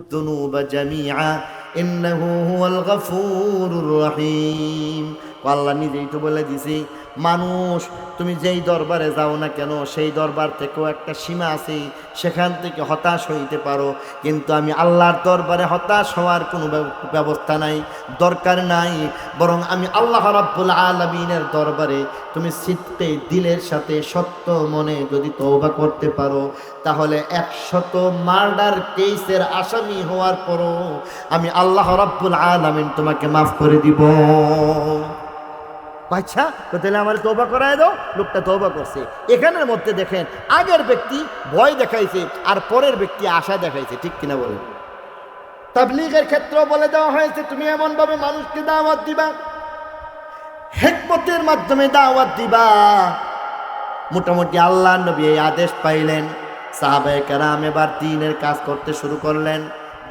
الذنوب جميعا إنه هو الغفور الرحيم. আল্লাহ নিজেই তো বলে দিছি, মানুষ, তুমি যেই দরবারে যাও না কেন, সেই দরবার থেকেও একটা সীমা আছে, সেখান থেকে হতাশ হইতে পারো। কিন্তু আমি আল্লাহর দরবারে হতাশ হওয়ার কোনো ব্যবস্থা নাই, দরকার নাই। বরং আমি আল্লাহ রাব্বুল আলমিনের দরবারে তুমি সিদ্ধে দিলের সাথে সত্য মনে যদি তৌবা করতে পারো, তাহলে একশত মার্ডার কেসের আসামি হওয়ার পরও আমি আল্লাহ রাব্বুল আলামিন তোমাকে মাফ করে দিব। আচ্ছা তো তাহলে আমার তৌবা করায় দাও, লোকটা তৌবা করছে। এখানের মধ্যে দেখেন, আগের ব্যক্তি ভয় দেখাইছে আর পরের ব্যক্তি আশা দেখাইছে, ঠিক কিনা বলেন? তাবলিগের ক্ষেত্রেও বলে দেওয়া হয়েছে, তুমি এমনভাবে মানুষকে দাওয়াত দিবা, হেকমতের মাধ্যমে দাওয়াত দিবা। মোটামুটি আল্লাহ নবী এই আদেশ পাইলেন, সাহাবায়ে কেরাম এবার দিনের কাজ করতে শুরু করলেন,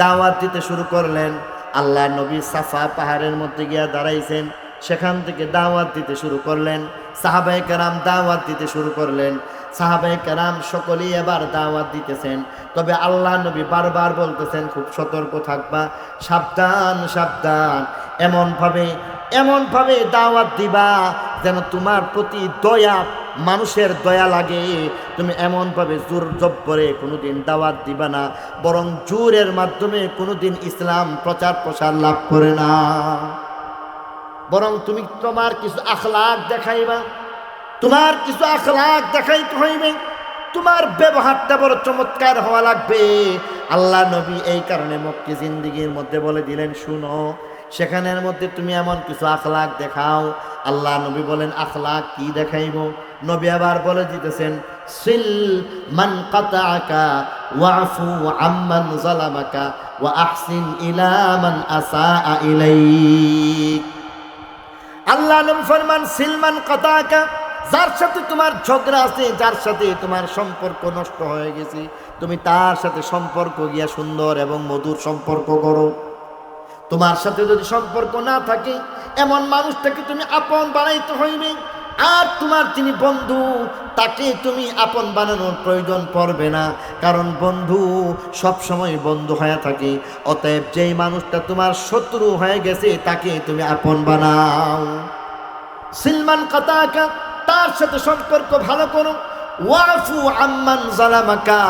দাওয়াত দিতে শুরু করলেন। আল্লাহ নবী সাফা পাহাড়ের মধ্যে গিয়া দাঁড়াইছেন সেখান থেকে দাওয়াত দিতে শুরু করলেন। সাহাবায়ে কেরাম দাওয়াত দিতে শুরু করলেন। সাহাবায়ে কেরাম সকলেই এবার দাওয়াত দিতেছেন। তবে আল্লাহ নবী বারবার বলতেছেন, খুব সতর্ক থাকবা, সাবধান সাবধান। এমনভাবে এমনভাবে দাওয়াত দিবা যেন তোমার প্রতি দয়া, মানুষের দয়া লাগে। তুমি এমনভাবে জোর জব্বরে কোনোদিন দাওয়াত দিবা না, বরং জোরের মাধ্যমে কোনোদিন ইসলাম প্রচার প্রসার লাভ করে না। বরং তুমি তোমার কিছু আখলাক দেখাইবা, তোমার কিছু আখলাক দেখাইতে হইবে, তোমার ব্যবহারটা বড় চমৎকার হওয়া লাগবে। আল্লাহ নবী এই কারণে মক্কি জিন্দিগির মধ্যে বলে দিলেন, শুনো, সেখানের মধ্যে তুমি এমন কিছু আখলাক দেখাও। আল্লাহ নবী বলেন, আখলাক কি দেখাইব? নবী আবার বলে দিতেছেন, সিল মান কাতাআকা ওয়াফু আম্মান জালামাকা ওয়া আহসিন ইলা মান আসাআ ইলাইক। আল্লাহ আলম ফরমান, সিলমান কাতাকা, যার সাথে তোমার ঝগড়া আছে, যার সাথে তোমার সম্পর্ক নষ্ট হয়ে গেছে, তুমি তার সাথে সম্পর্ক গিয়া সুন্দর এবং মধুর সম্পর্ক করো। তোমার সাথে যদি সম্পর্ক না থাকে, এমন মানুষটাকে তুমি আপন বানাইতে হইবে। আর তোমার যিনি বন্ধু, তাকে তুমি আপন বানানোর প্রয়োজন পড়বে না। কারণ বন্ধু সব সময় বন্ধু হয়ে থাকে। অতএব যেই মানুষটা তোমার শত্রু হয়ে গেছে, তাকে তুমি আপন বানাও। সিলমান কাতাকা, তার সাথে সম্পর্ক ভালো করো। ওয়াফু আম্মান জালামাকা,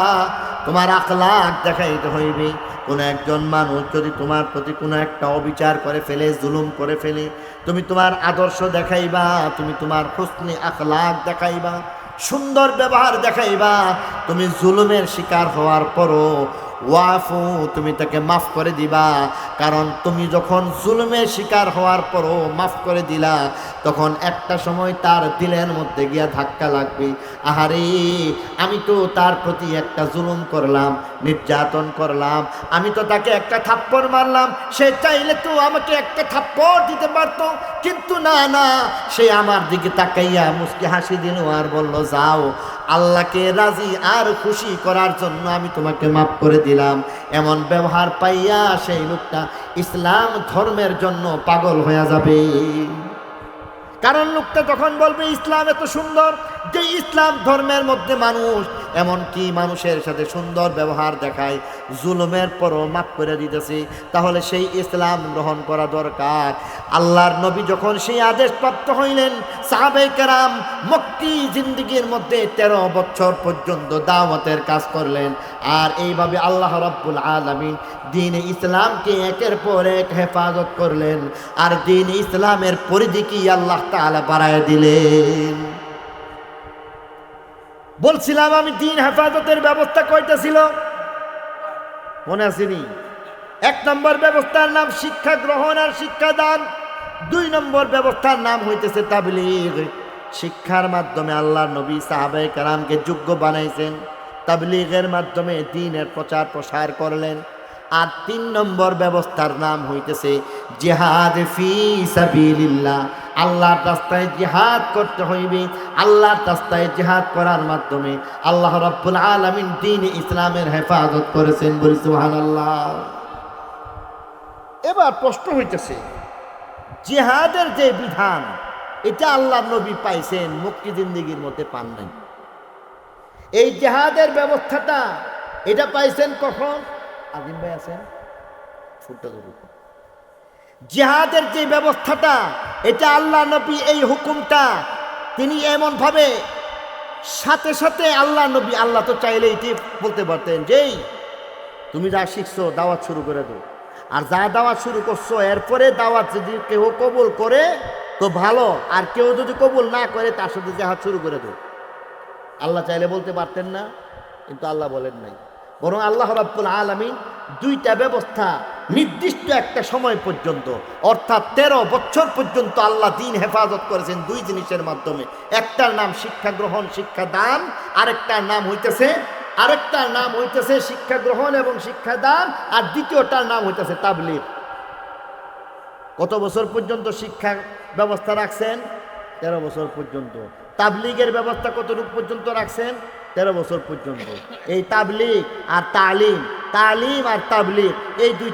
তোমার আখলাক দেখাইতে হইবে। কোনো একজন মানুষ যদি তোমার প্রতি কোনো একটা অবিচার করে ফেলে, জুলুম করে ফেলে, তুমি তোমার আদর্শ দেখাইবা, তুমি তোমার হুসনি আখলাক দেখাইবা, সুন্দর ব্যবহার দেখাইবা, তুমি জুলুমের শিকার হওয়ার পরও ওয়াফু, তুমি তাকে মাফ করে দিবা। কারণ তুমি যখন জুলুমের শিকার হওয়ার পরও মাফ করে দিলা, তখন একটা সময় তার দিলের মধ্যে গিয়া ধাক্কা লাগবে। আহারে, আমি তো তার প্রতি একটা জুলুম করলাম, নির্যাতন করলাম, আমি তো তাকে একটা থাপ্পড় মারলাম, সে চাইলে তো আমাকে একটা থাপ্পড় দিতে পারতো। কিন্তু না না, সে আমার দিকে তাকাইয়া মুসকে হাসি দিল আর বলল, যাও আল্লাহকে রাজি আর খুশি করার জন্য আমি তোমাকে মাফ করে দিলাম। এমন ব্যবহার পাইয়া সেই লোকটা ইসলাম ধর্মের জন্য পাগল হয়ে যাবে। কারণ লোকটা তখন বলবে, ইসলাম এত সুন্দর যে ইসলাম ধর্মের মধ্যে মানুষ এমন কি মানুষের সাথে সুন্দর ব্যবহার দেখায়, জুলুমের পরও মাফ করে দিতেছি, তাহলে সেই ইসলাম গ্রহণ করা দরকার। আল্লাহর নবী যখন সেই আদেশ প্রাপ্ত হইলেন সাহাবে কেরাম মক্কি জিন্দিগির মধ্যে তেরো বছর পর্যন্ত দাওয়াতের কাজ করলেন। আর এইভাবে আল্লাহ রব্বুল আলমিন দিন ইসলামকে একের পর এক হেফাজত করলেন। আর দিন ইসলামের পরিধি কি আল্লাহ তাআলা বাড়ায় দিলেন। বলছিলাম, আমি দিন হেফাজতের ব্যবস্থা কয়টা মনে আসেনি এক নম্বর ব্যবস্থার নাম শিক্ষা গ্রহণ আর শিক্ষাদান দুই নম্বর ব্যবস্থার নাম হইতেছে তাবলিগ। শিক্ষার মাধ্যমে আল্লাহ নবী সাহাবায়ে কারামকে যোগ্য বানাইছেন। তাবলিগের মাধ্যমে দিনের প্রচার প্রসার করলেন। আর তিন নম্বর ব্যবস্থার নাম হইতেছে জেহাদ ফি সাবিলিল্লাহ। আল্লাহর রাস্তায় জিহাদ করতে হইবে, আল্লাহর রাস্তায় জিহাদ করার মাধ্যমে আল্লাহ রাব্বুল আলামিন দিন ইসলামের হেফাজত করেছেন বলি সুবহানাল্লাহ। এবার প্রশ্ন হইতেছে, জিহাদের যে বিধান, এটা আল্লাহ নবী পাইছেন মুক্তি জিন্দিগির মধ্যে পান নাই। এই জেহাদের ব্যবস্থাটা এটা পাইছেন কখন? আজিম ভাই আছেন? ফুটটা জিহাদের যে ব্যবস্থাটা এটা আল্লাহ নবী এই হুকুমটা। তিনি এমনভাবে সাথে সাথে আল্লাহ নবী, আল্লাহ তো চাইলে এটি বলতে পারতেন যেই তুমি যা শিখছো দাওয়াত শুরু করে দাও। আর যা দাওয়াত শুরু করছ, এরপরে দাওয়াত যদি কেউ কবুল করে, তো ভালো। আর কেউ যদি কবুল না করে, তার সাথে জাহাজ শুরু করে দাও। আল্লাহ চাইলে বলতে পারতেন না, কিন্তু আল্লাহ বলেন নাই। বরং আল্লাহ রাব্বুল আলামিন দুইটা ব্যবস্থা নির্দিষ্ট একটা সময় পর্যন্ত, অর্থাৎ তেরো বছর পর্যন্ত আল্লাহ দিন হেফাজত করেছেন দুই জিনিসের মাধ্যমে। একটার নাম শিক্ষা গ্রহণ, শিক্ষা দান, আরেকটার নাম হইতেছে, আরেকটার নাম হইতেছে শিক্ষা গ্রহণ এবং শিক্ষা দান, আর দ্বিতীয়টার নাম হইতেছে তাবলিগ। কত বছর পর্যন্ত শিক্ষা ব্যবস্থা রাখছেন? তেরো বছর পর্যন্ত। তাবলিগের ব্যবস্থা কতটুকু পর্যন্ত রাখছেন? তেরো বছর পর্যন্ত। এই তাবলিগ আর তালিম তালিম আর তাবলিগ, এই দুইটা